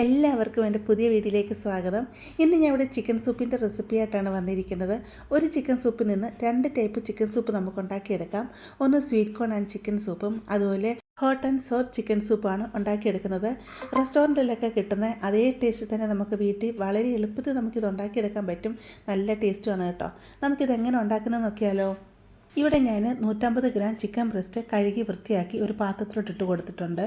എല്ലാവർക്കും എന്റെ പുതിയ വീഡിയോയിലേക്ക് സ്വാഗതം. ഇന്ന് ഞാൻ ഇവിടെ ചിക്കൻ സൂപ്പിന്റെ റെസിപ്പി ആയിട്ടാണ് വന്നിരിക്കുന്നത്. ഒരു ചിക്കൻ സൂപ്പിൽ നിന്ന് രണ്ട് ടൈപ്പ് ചിക്കൻ സൂപ്പ് നമുക്ക് ഉണ്ടാക്കിയെടുക്കാം. ഒന്ന് സ്വീറ്റ് കോൺ ആൻഡ് ചിക്കൻ സൂപ്പും അതുപോലെ ഹോട്ട് ആൻഡ് സോർ ചിക്കൻ സൂപ്പാണ് ഉണ്ടാക്കിയെടുക്കുന്നത്. റെസ്റ്റോറന്റിലൊക്കെ കിട്ടുന്ന അതേ ടേസ്റ്റ് തന്നെ നമുക്ക് വീട്ടിൽ വളരെ എളുപ്പത്തിൽ നമുക്കിത് ഉണ്ടാക്കിയെടുക്കാൻ പറ്റും. നല്ല ടേസ്റ്റുമാണ് കേട്ടോ. നമുക്കിത് എങ്ങനെ ഉണ്ടാക്കുന്നത് നോക്കിയാലോ? ഇവിടെ ഞാൻ നൂറ്റമ്പത് ഗ്രാം ചിക്കൻ ബ്രസ്റ്റ് കഴുകി വൃത്തിയാക്കി ഒരു പാത്രത്തിലോട്ട് ഇട്ട് കൊടുത്തിട്ടുണ്ട്.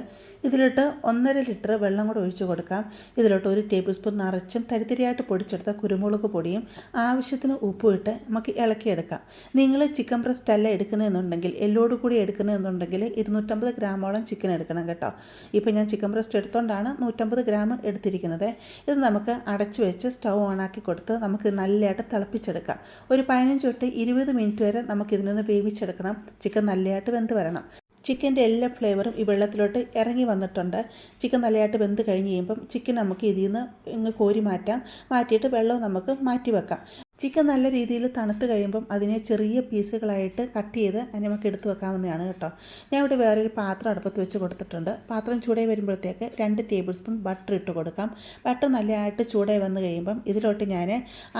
ഇതിലോട്ട് ഒന്നര ലിറ്റർ വെള്ളം കൂടെ ഒഴിച്ച് കൊടുക്കാം. ഇതിലോട്ട് ഒരു ടേബിൾ സ്പൂൺ നിറച്ചും തരിതരിയായിട്ട് പൊടിച്ചെടുത്ത കുരുമുളക് പൊടിയും ആവശ്യത്തിന് ഉപ്പും ഇട്ട് നമുക്ക് ഇളക്കിയെടുക്കാം. നിങ്ങൾ ചിക്കൻ ബ്രസ്റ്റ് അല്ല എടുക്കുന്നതെന്നുണ്ടെങ്കിൽ എല്ലോട് കൂടി എടുക്കുന്നതെന്നുണ്ടെങ്കിൽ ഇരുന്നൂറ്റമ്പത് ഗ്രാമോളം ചിക്കൻ എടുക്കണം കേട്ടോ. ഇപ്പോൾ ഞാൻ ചിക്കൻ ബ്രസ്റ്റ് എടുത്തുകൊണ്ടാണ് നൂറ്റമ്പത് ഗ്രാം എടുത്തിരിക്കുന്നത്. ഇത് നമുക്ക് അടച്ചു വെച്ച് സ്റ്റൗ ഓണാക്കി കൊടുത്ത് നമുക്ക് നല്ലതായിട്ട് തിളപ്പിച്ചെടുക്കാം. ഒരു പതിനഞ്ച് തൊട്ട് ഇരുപത് മിനിറ്റ് വരെ നമുക്കിതിന് ഒന്ന് വേവിച്ചെടുക്കണം. ചിക്കൻ നല്ലതായിട്ട് വെന്ത് വരണം. ചിക്കന്റെ എല്ലാ ഫ്ലേവറും ഈ വെള്ളത്തിലോട്ട് ഇറങ്ങി വന്നിട്ടുണ്ട്. ചിക്കൻ നല്ലതായിട്ട് വെന്ത് കഴിഞ്ഞ് കഴിയുമ്പം ചിക്കൻ നമുക്ക് ഇതിൽ നിന്ന് ഇങ്ങ് കോരി മാറ്റാം. മാറ്റിയിട്ട് വെള്ളം നമുക്ക് മാറ്റി വെക്കാം. ചിക്കൻ നല്ല രീതിയിൽ തണുത്ത് കഴിയുമ്പം അതിനെ ചെറിയ പീസുകളായിട്ട് കട്ട് ചെയ്ത് അതിനെ നമുക്ക് എടുത്തു വെക്കാവുന്നതാണ് കേട്ടോ. ഞാൻ ഇവിടെ വേറൊരു പാത്രം അടുപ്പത്ത് വെച്ച് കൊടുത്തിട്ടുണ്ട്. പാത്രം ചൂടായി വരുമ്പോഴത്തേക്ക് രണ്ട് ടേബിൾ സ്പൂൺ ബട്ടർ ഇട്ട് കൊടുക്കാം. ബട്ടർ നല്ലതായിട്ട് ചൂടായി വന്നു കഴിയുമ്പം ഇതിലോട്ട് ഞാൻ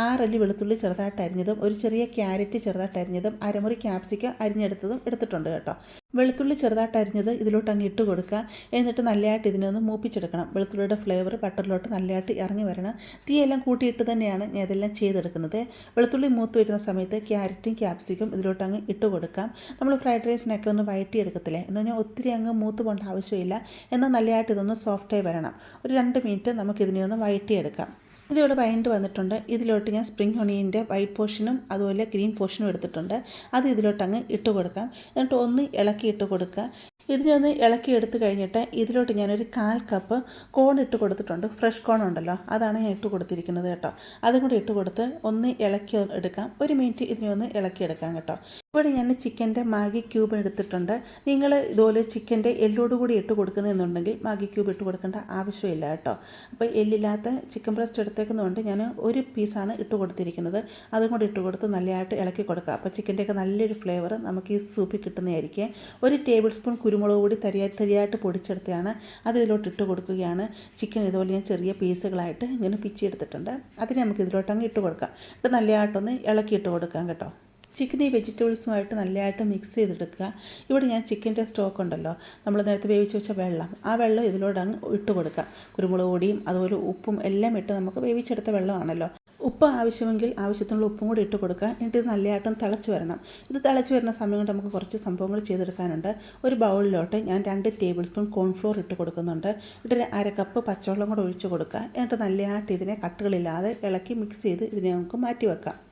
ആറല്ലി വെളുത്തുള്ളി ചെറുതായിട്ട് അരിഞ്ഞതും ഒരു ചെറിയ ക്യാരറ്റ് ചെറുതായിട്ട് അരിഞ്ഞതും അരമുറി ക്യാപ്സിക്കം അരിഞ്ഞെടുത്തതും എടുത്തിട്ടുണ്ട് കേട്ടോ. വെളുത്തുള്ളി ചെറുതായിട്ട് അരിഞ്ഞത് ഇതിലോട്ട് അങ്ങ് ഇട്ട് കൊടുക്കുക. എന്നിട്ട് നല്ലതായിട്ട് ഇതിനെ ഒന്ന് മൂപ്പിച്ചെടുക്കണം. വെളുത്തുള്ളിയുടെ ഫ്ലേവർ ബട്ടറിലോട്ട് നല്ലതായിട്ട് ഇറങ്ങി വരണം. തീയെല്ലാം കൂട്ടിയിട്ട് തന്നെയാണ് ഞാൻ ഇതെല്ലാം ചെയ്തെടുക്കുന്നത്. വെളുത്തുള്ളി മൂത്ത് വരുന്ന സമയത്ത് ക്യാരറ്റും ക്യാപ്സിക്കും ഇതിലോട്ട് അങ്ങ് ഇട്ട് കൊടുക്കാം. നമ്മൾ ഫ്രൈഡ് റൈസിനൊക്കെ ഒന്ന് വഴറ്റി എടുക്കത്തില്ലേ എന്ന് പറഞ്ഞാൽ ഒത്തിരി അങ്ങ് മൂത്ത് പോകേണ്ട ആവശ്യമില്ല. എന്നാൽ നല്ലതായിട്ട് ഇതൊന്ന് സോഫ്റ്റായി വരണം. ഒരു രണ്ട് മിനിറ്റ് നമുക്കിതിനെ ഒന്ന് വഴറ്റിയെടുക്കാം ഇതിവിടെ വൈൻഡ് വന്നിട്ടുണ്ട്. ഇതിലോട്ട് ഞാൻ സ്പ്രിംഗ് ഒണിയന്റെ വൈറ്റ് പോർഷനും അതുപോലെ ഗ്രീൻ പോർഷനും എടുത്തിട്ടുണ്ട്. അത് ഇതിലോട്ട് അങ്ങ് ഇട്ട് കൊടുക്കാം. എന്നിട്ട് ഒന്ന് ഇളക്കി ഇട്ട് കൊടുക്കുക. ഇതിനൊന്ന് ഇളക്കി എടുത്തു കഴിഞ്ഞിട്ട് ഇതിലോട്ട് ഞാനൊരു കാൽ കപ്പ് കോൺ ഇട്ട് കൊടുത്തിട്ടുണ്ട്. ഫ്രഷ് കോൺ ഉണ്ടല്ലോ. അതാണ് ഞാൻ ഇട്ട് കൊടുത്തിരിക്കുന്നത് കേട്ടോ. അതും കൂടി ഇട്ട് കൊടുത്ത് ഒന്ന് ഇളക്കി എടുക്കാം. ഒരു മിനിറ്റ് ഇതിനെ ഒന്ന് ഇളക്കി എടുക്കാം കേട്ടോ. ഇവിടെ ഞാൻ ചിക്കന്റെ മാഗി ക്യൂബ് എടുത്തിട്ടുണ്ട്. നിങ്ങൾ ഇതുപോലെ ചിക്കന്റെ എല്ലോട് കൂടി ഇട്ട് കൊടുക്കുന്നതെന്നുണ്ടെങ്കിൽ മാഗി ക്യൂബ് ഇട്ട് കൊടുക്കേണ്ട ആവശ്യമില്ല കേട്ടോ. അപ്പോൾ എല്ലില്ലാത്ത ചിക്കൻ ബ്രസ്റ്റ് എടുത്തേക്കുന്നതുകൊണ്ട് ഞാൻ ഒരു പീസാണ് ഇട്ട് കൊടുത്തിരിക്കുന്നത്. അതും കൂടി ഇട്ട് കൊടുത്ത് നല്ലതായിട്ട് ഇളക്കി കൊടുക്കുക. അപ്പോൾ ചിക്കന്റെയൊക്കെ നല്ലൊരു ഫ്ലേവർ നമുക്ക് ഈ സൂപ്പിൽ കിട്ടുന്നതായിരിക്കും. ഒരു ടേബിൾ സ്പൂൺ കുരുമുളക് പൊടി തരിയാ തരിയായിട്ട് പൊടിച്ചെടുത്തതാണ്. അത് ഇതിലോട്ട് ഇട്ട് കൊടുക്കുകയാണ്. ചിക്കൻ ഇതുപോലെ ഞാൻ ചെറിയ പീസുകളായിട്ട് ഇങ്ങനെ പിച്ചെടുത്തിട്ടുണ്ട് അതിന് നമുക്ക് ഇതിലോട്ട് അങ്ങ് ഇട്ട് കൊടുക്കാം. ഇട്ട് നല്ലതായിട്ടൊന്ന് ഇളക്കി ഇട്ട് കൊടുക്കാം കേട്ടോ. ചിക്കൻ ഈ വെജിറ്റബിൾസുമായിട്ട് നല്ലതായിട്ട് മിക്സ് ചെയ്തെടുക്കുക. ഇവിടെ ഞാൻ ചിക്കന്റെ സ്റ്റോക്ക് ഉണ്ടല്ലോ. നമ്മൾ നേരത്തെ വേവിച്ച് വെച്ച വെള്ളം. ആ വെള്ളം ഇതിലൂടെ അങ്ങ് ഇട്ട് കൊടുക്കുക. കുരുമുളക് പൊടിയും അതുപോലെ ഉപ്പും എല്ലാം ഇട്ട് നമുക്ക് വേവിച്ചെടുത്ത വെള്ളമാണല്ലോ. ഉപ്പ് ആവശ്യമെങ്കിൽ ആവശ്യത്തിനുള്ള ഉപ്പും കൂടി ഇട്ട് കൊടുക്കുക. എന്നിട്ട് ഇത് നല്ലതായിട്ടും തിളച്ച് വരണം. ഇത് തിളച്ച് വരുന്ന സമയം കൊണ്ട് നമുക്ക് കുറച്ച് സംഭവങ്ങൾ ചെയ്തെടുക്കാനുണ്ട്. ഒരു ബൗളിലോട്ട് ഞാൻ രണ്ട് ടേബിൾ സ്പൂൺ കോൺഫ്ലോർ ഇട്ട് കൊടുക്കുന്നുണ്ട്. ഇട്ട് അര കപ്പ് പച്ചവെള്ളം കൂടെ ഒഴിച്ച് കൊടുക്കുക. എന്നിട്ട് നല്ലതായിട്ട് ഇതിനെ കട്ടുകളില്ലാതെ ഇളക്കി മിക്സ് ചെയ്ത് ഇതിനെ നമുക്ക് മാറ്റി വെക്കാം.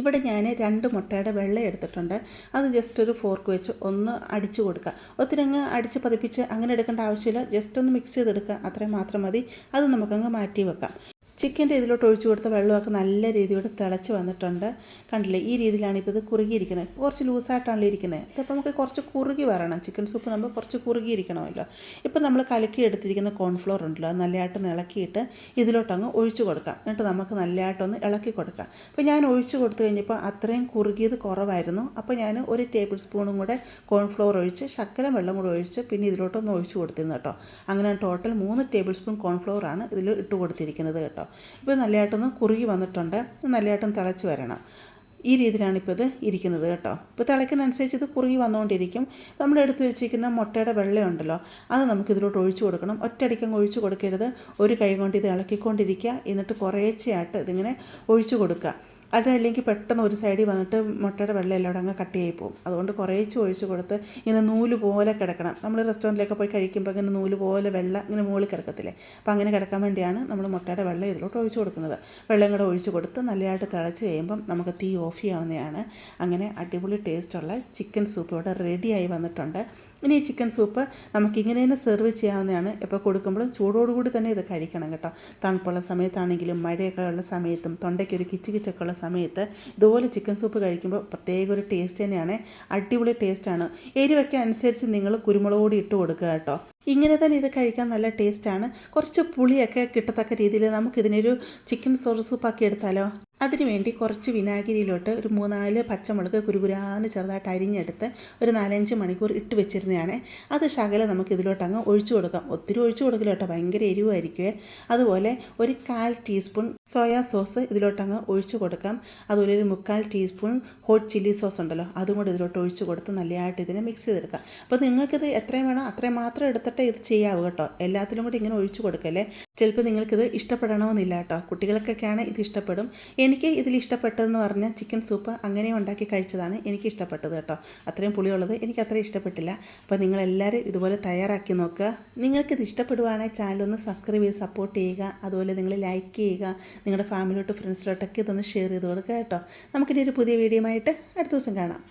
ഇവിടെ ഞാൻ രണ്ട് മുട്ടയുടെ വെള്ള എടുത്തിട്ടുണ്ട്. അത് ജസ്റ്റ് ഒരു ഫോർക്ക് വെച്ച് ഒന്ന് അടിച്ചു കൊടുക്കുക ഒത്തിരി അങ്ങ് അടിച്ച് പതിപ്പിച്ച് അങ്ങനെ എടുക്കേണ്ട ആവശ്യമില്ല. ജസ്റ്റ് ഒന്ന് മിക്സ് ചെയ്തെടുക്കുക അത്രയും മാത്രം മതി. അത് നമുക്കങ്ങ് മാറ്റി വെക്കാം. ചിക്കന്റെ ഇതിലോട്ട് ഒഴിച്ചു കൊടുത്ത വെള്ളമൊക്കെ നല്ല രീതിയോട് തിളച്ച് വന്നിട്ടുണ്ട്. കണ്ടില്ലേ ഈ രീതിയിലാണ് ഇപ്പോൾ ഇത് കുറുകിയിരിക്കുന്നത്. ഇപ്പോൾ കുറച്ച് ലൂസായിട്ടാണല്ലോ ഇരിക്കുന്നത്. ഇതിപ്പോൾ നമുക്ക് കുറച്ച് കുറുകി വരണം. ചിക്കൻ സൂപ്പ് നമ്മൾ കുറച്ച് കുറുകിയിരിക്കണമല്ലോ. ഇപ്പോൾ നമ്മൾ കലക്കി എടുത്തിരിക്കുന്ന കോൺഫ്ലോർ ഉണ്ടല്ലോ അത് നല്ലതായിട്ട് ഇളക്കിയിട്ട് ഇതിലോട്ടങ്ങ് ഒഴിച്ചു കൊടുക്കാം. എന്നിട്ട് നമുക്ക് നല്ലതായിട്ടൊന്ന് ഇളക്കി കൊടുക്കാം. അപ്പോൾ ഞാൻ ഒഴിച്ചു കൊടുത്തു കഴിഞ്ഞപ്പോൾ അത്രയും കുറുകിയത് കുറവായിരുന്നു. അപ്പോൾ ഞാൻ ഒരു ടേബിൾ സ്പൂണും കൂടെ കോൺഫ്ലോർ ഒഴിച്ച് ശക്കര വെള്ളം കൂടെ ഒഴിച്ച് പിന്നെ ഇതിലോട്ടൊന്ന് ഒഴിച്ചു കൊടുത്തിരുന്നു കേട്ടോ. അങ്ങനെ ടോട്ടൽ മൂന്ന് ടേബിൾ സ്പൂൺ കോൺഫ്ലോറാണ് ഇതിൽ ഇട്ട് കൊടുത്തിരിക്കുന്നത് കേട്ടോ. ഇപ്പോൾ നല്ലതായിട്ടൊന്ന് കുറുകി വന്നിട്ടുണ്ട്. നല്ലതായിട്ടൊന്ന് തിളച്ച് വരണം. ഈ രീതിയിലാണ് ഇപ്പോൾ ഇത് ഇരിക്കുന്നത് കേട്ടോ. ഇപ്പോൾ തിളയ്ക്കുന്നതനുസരിച്ച് ഇത് കുറുകി വന്നുകൊണ്ടിരിക്കും. നമ്മൾ എടുത്ത് വെച്ചിരിക്കുന്ന മുട്ടയുടെ വെള്ളമുണ്ടല്ലോ അത് നമുക്ക് ഇതിലോട്ട് ഒഴിച്ചു കൊടുക്കണം. ഒറ്റയടിക്കങ്ങ് ഒഴിച്ചു കൊടുക്കരുത്. ഒരു കൈ കൊണ്ട് ഇത് ഇളക്കിക്കൊണ്ടിരിക്കുക എന്നിട്ട് കുറേച്ചയായിട്ട് ഇതിങ്ങനെ ഒഴിച്ചു കൊടുക്കുക. അതല്ലെങ്കിൽ പെട്ടെന്ന് ഒരു സൈഡിൽ വന്നിട്ട് മുട്ടയുടെ വെള്ളം എല്ലാം അങ്ങ് കട്ടിയായി പോകും. അതുകൊണ്ട് കുറേച്ച് ഒഴിച്ച് കൊടുത്ത് ഇങ്ങനെ നൂൽ പോലെ കിടക്കണം. നമ്മൾ റെസ്റ്റോറന്റിലൊക്കെ പോയി കഴിക്കുമ്പോൾ ഇങ്ങനെ നൂൽ പോലെ വെള്ളം ഇങ്ങനെ മുകളിൽ കിടക്കത്തില്ലേ? അപ്പോൾ അങ്ങനെ കിടക്കാൻ വേണ്ടിയാണ് നമ്മൾ മുട്ടയുടെ വെള്ളം ഇതിലോട്ട് ഒഴിച്ചു കൊടുക്കുന്നത്. വെള്ളം കൂടെ ഒഴിച്ചു കൊടുത്ത് നല്ലതായിട്ട് തിളച്ച് കഴിയുമ്പം നമുക്ക് തീ ഓഫ് ചെയ്യാവുന്നതാണ് അങ്ങനെ അടിപൊളി ടേസ്റ്റുള്ള ചിക്കൻ സൂപ്പ് ഇവിടെ റെഡിയായി വന്നിട്ടുണ്ട്. ഇനി ഈ ചിക്കൻ സൂപ്പ് നമുക്ക് ഇങ്ങനെ തന്നെ സെർവ് ചെയ്യാവുന്നതാണ്. ഇപ്പോൾ കൊടുക്കുമ്പോഴും ചൂടോടുകൂടി തന്നെ ഇത് കഴിക്കണം കേട്ടോ. തണുപ്പുള്ള സമയത്താണെങ്കിലും മഴയൊക്കെ ഉള്ള സമയത്തും തൊണ്ടയ്ക്ക് ഒരു കിച്ച് കിച്ചൊക്കെ ഉള്ള സമയത്ത് ഇതുപോലെ ചിക്കൻ സൂപ്പ് കഴിക്കുമ്പോൾ പ്രത്യേക ഒരു ടേസ്റ്റ് തന്നെയാണ്. അടിപൊളി ടേസ്റ്റാണ് എരിവൊക്കെ അനുസരിച്ച് നിങ്ങൾ കുരുമുളക് കൂടി ഇട്ട് കൊടുക്കുക കേട്ടോ. ഇങ്ങനെ തന്നെ ഇത് കഴിക്കാൻ നല്ല ടേസ്റ്റാണ് കുറച്ച് പുളിയൊക്കെ കിട്ടത്തക്ക രീതിയിൽ നമുക്കിതിനൊരു ചിക്കൻ സോർ സൂപ്പാക്കി എടുത്താലോ? അതിനുവേണ്ടി കുറച്ച് വിനാഗിരിയിലോട്ട് ഒരു മൂന്നാൽ പച്ചമുളക് കുരുകുരാന്ന് ചെറുതായിട്ട് അരിഞ്ഞെടുത്ത് ഒരു നാലഞ്ച് മണിക്കൂർ ഇട്ട് വെച്ചിരുന്നതാണ്. അത് ശകലം നമുക്ക് ഇതിലോട്ട് അങ്ങ് ഒഴിച്ചു കൊടുക്കാം. ഒത്തിരി ഒഴിച്ചു കൊടുക്കില്ല കേട്ടോ. ഭയങ്കര എരിവായിരിക്കുമേ അതുപോലെ ഒരു കാൽ ടീസ്പൂൺ സോയാ സോസ് ഇതിലോട്ട് അങ്ങ് ഒഴിച്ചു കൊടുക്കാം. അതുപോലെ ഒരു മുക്കാൽ ടീസ്പൂൺ ഹോട്ട് ചില്ലി സോസ് ഉണ്ടല്ലോ അതും കൂടി ഇതിലോട്ട് ഒഴിച്ചു കൊടുത്ത് നല്ലതായിട്ട് ഇതിനെ മിക്സ് ചെയ്തെടുക്കാം. അപ്പോൾ നിങ്ങൾക്കിത് എത്രയും വേണം അത്രയും മാത്രം എടുത്തിട്ട് ഇത് ചെയ്യാവൂ കേട്ടോ. എല്ലാത്തിലും കൂടി ഇങ്ങനെ ഒഴിച്ചു കൊടുക്കല്ലേ? ചിലപ്പോൾ നിങ്ങൾക്കിത് ഇഷ്ടപ്പെടണമെന്നില്ല കേട്ടോ കുട്ടികൾക്കൊക്കെയാണ് ഇത് ഇഷ്ടപ്പെടും. എനിക്ക് ഇതിൽ ഇഷ്ടപ്പെട്ടതെന്ന് പറഞ്ഞാൽ ചിക്കൻ സൂപ്പ് അങ്ങനെ ഉണ്ടാക്കി കഴിച്ചതാണ് എനിക്ക് ഇഷ്ടപ്പെട്ടത് കേട്ടോ. അത്രയും പുളിയുള്ളത് എനിക്ക് അത്ര ഇഷ്ടപ്പെട്ടില്ല. അപ്പോൾ നിങ്ങളെല്ലാവരും ഇതുപോലെ തയ്യാറാക്കി നോക്കുക. നിങ്ങൾക്കിത് ഇഷ്ടപ്പെടുവാണെങ്കിൽ ചാനലൊന്ന് സബ്സ്ക്രൈബ് ചെയ്ത് സപ്പോർട്ട് ചെയ്യുക. അതുപോലെ നിങ്ങൾ ലൈക്ക് ചെയ്യുക. നിങ്ങളുടെ ഫാമിലിയോട്ട് ഫ്രണ്ട്സിലോട്ടൊക്കെ ഇതൊന്ന് ഷെയർ ചെയ്ത് കൊടുക്കുക കേട്ടോ. നമുക്കിനി ഒരു പുതിയ വീഡിയോ ആയിട്ട് അടുത്ത ദിവസം കാണാം.